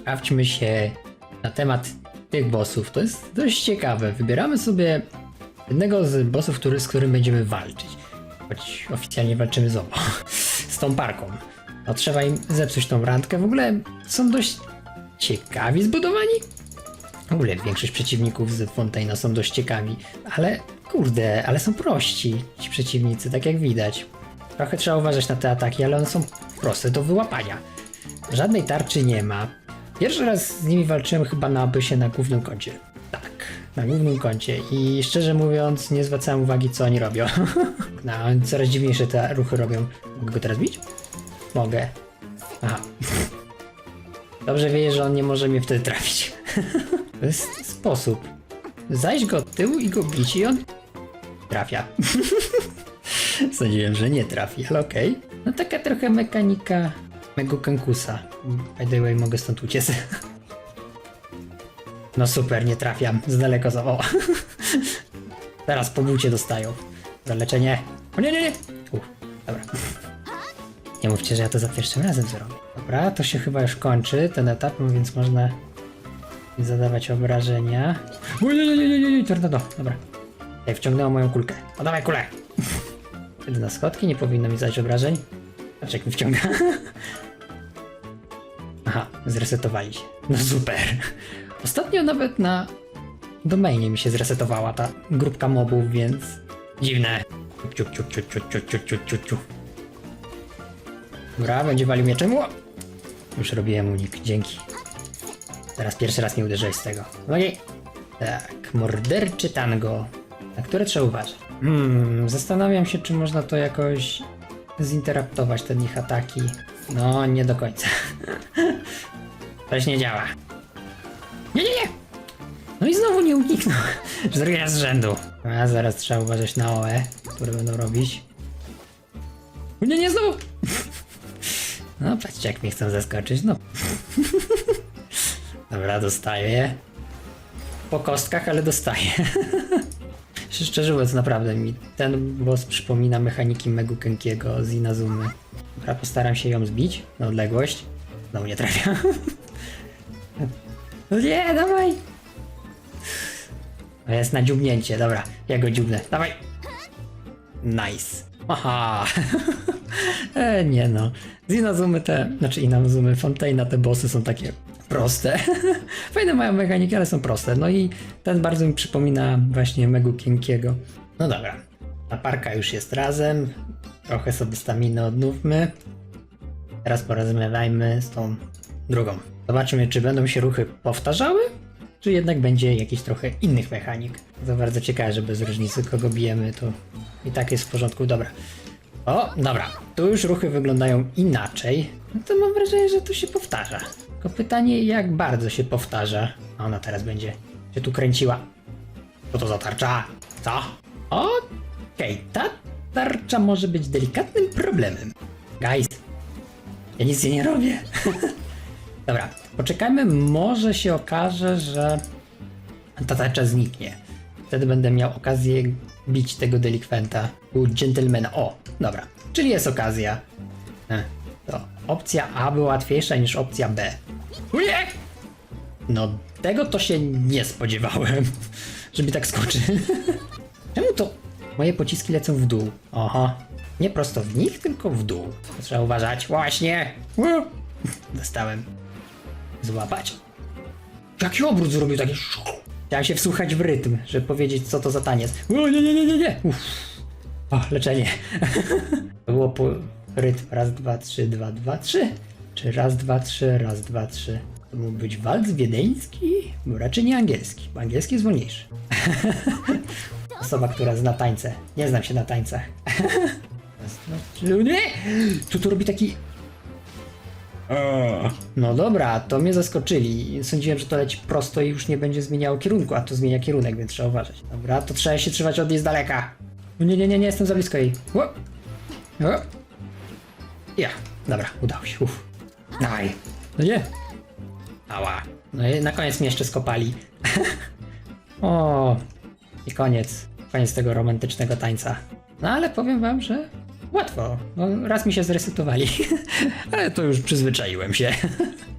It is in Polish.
Sprawdźmy się na temat tych bossów. To jest dość ciekawe. Wybieramy sobie jednego z bossów, który, z którym będziemy walczyć. Choć oficjalnie walczymy z obo. z tą parką. No trzeba im zepsuć tą randkę. W ogóle są dość ciekawi zbudowani. W ogóle większość przeciwników z Fontaina są dość ciekawi, ale kurde, ale są prości ci przeciwnicy, tak jak widać. Trochę trzeba uważać na te ataki, ale one są proste do wyłapania. Żadnej tarczy nie ma. Pierwszy raz z nimi walczyłem chyba na abysie na głównym koncie. Tak, na głównym koncie i szczerze mówiąc nie zwracałem uwagi co oni robią. no, coraz dziwniejsze te ruchy robią. Mogę go teraz bić? Mogę. Aha. Dobrze wie, że on nie może mnie wtedy trafić. to jest sposób. Zajść go od tyłu i go bić i on trafia. Sądziłem, że nie trafi, ale okej. No taka trochę mechanika Mego Kankusa. By the way, mogę stąd uciec. No super, nie trafiam. Z daleko za... O. Teraz po bucie dostają. Za leczenie. O nie, nie, nie. Uff, dobra. Nie mówcie, że ja to za pierwszym razem zrobię. Dobra, to się chyba już kończy, ten etap, no więc można zadawać obrażenia. O nie, nie, nie, nie, nie, nie, tornado. Dobra. Ej, wciągnęło moją kulkę. O, dawaj kulę. Wtedy na schodki, nie powinno mi zadać obrażeń. Patrz jak mi wciąga. Zresetowali się. No super. Ostatnio nawet na domainie mi się zresetowała ta grupka mobów, więc dziwne. Ciu, ciu, ciu, ciu, ciu, ciu, ciu, ciu, ciu. Dobra, będzie walił mieczem. O! Już robiłem unik, dzięki. Teraz pierwszy raz nie uderzyłeś z tego. Okej. Tak, morderczy tango. Na które trzeba uważać? Hmm, zastanawiam się, czy można to jakoś zinteraptować, te ich ataki. No, nie do końca. Coś nie działa. Nie, nie, nie! No i znowu nie uniknął. Drugi raz z rzędu. A zaraz trzeba uważać na OE, które będą robić. O Nie, nie, znowu! No, patrzcie, jak mnie chcą zaskoczyć, no. Dobra, dostaję. Po kostkach, ale dostaję. Szczerze mówiąc, naprawdę mi ten boss przypomina mechaniki Megu Kenkiego z Inazumy. Dobra, postaram się ją zbić na odległość. Znowu nie trafia. No nie, dawaj! To jest na dziubnięcie, dobra, ja go dziubnę, dawaj! Nice. Aha! e, nie no. Z Inazumy te, znaczy Inazumy, Fontaina te bossy są takie proste. Fajne mają mechaniki, ale są proste. No i ten bardzo mi przypomina właśnie Megu Kinkiego. No dobra, ta parka już jest razem. Trochę sobie staminy odnówmy. Teraz porozmawiajmy z tą drugą. Zobaczymy, czy będą się ruchy powtarzały, czy jednak będzie jakiś trochę innych mechanik. To bardzo ciekawe, że bez różnicy kogo bijemy, to i tak jest w porządku. Dobra. O, dobra. Tu już ruchy wyglądają inaczej. No to mam wrażenie, że to się powtarza. Tylko pytanie, jak bardzo się powtarza. A ona teraz będzie się tu kręciła. Co to za tarcza? Co? Okej, ta tarcza może być delikatnym problemem. Guys, ja nic nie robię. Dobra, poczekajmy, może się okaże, że ta tarcza zniknie. Wtedy będę miał okazję bić tego delikwenta u gentlemana. O, dobra, czyli jest okazja. E, To opcja A była łatwiejsza niż opcja B. Uje! No, tego to się nie spodziewałem, żeby tak skoczy. Czemu to moje pociski lecą w dół? Oho, nie prosto w nich, tylko w dół. Trzeba uważać. Właśnie! Dostałem. Złapać. Jaki obrót zrobił taki. Chciałem się wsłuchać w rytm, żeby powiedzieć co to za taniec. O, nie, nie, nie, nie, nie. Uff. O, leczenie. Było po rytm raz, dwa, trzy, dwa, dwa, trzy. Czy raz, dwa, trzy, raz, dwa, trzy. To mógł być walc wiedeński? Bo raczej nie angielski, bo angielski jest wolniejszy. Osoba, która zna tańce. Nie znam się na tańcach. Raz, dwa. Nie! Tu to robi taki no dobra, to mnie zaskoczyli. Sądziłem, że to leci prosto i już nie będzie zmieniało kierunku, a to zmienia kierunek, więc trzeba uważać. Dobra, to trzeba się trzymać od niej z daleka. O, Nie, nie, nie, nie, jestem za blisko jej. O. Ja, dobra, udało się. Uf. Dawaj. No nie. Ała. No i na koniec mnie jeszcze skopali. o. I koniec. Koniec tego romantycznego tańca. No ale powiem wam, że łatwo. No, raz mi się zresetowali, ale to już przyzwyczaiłem się.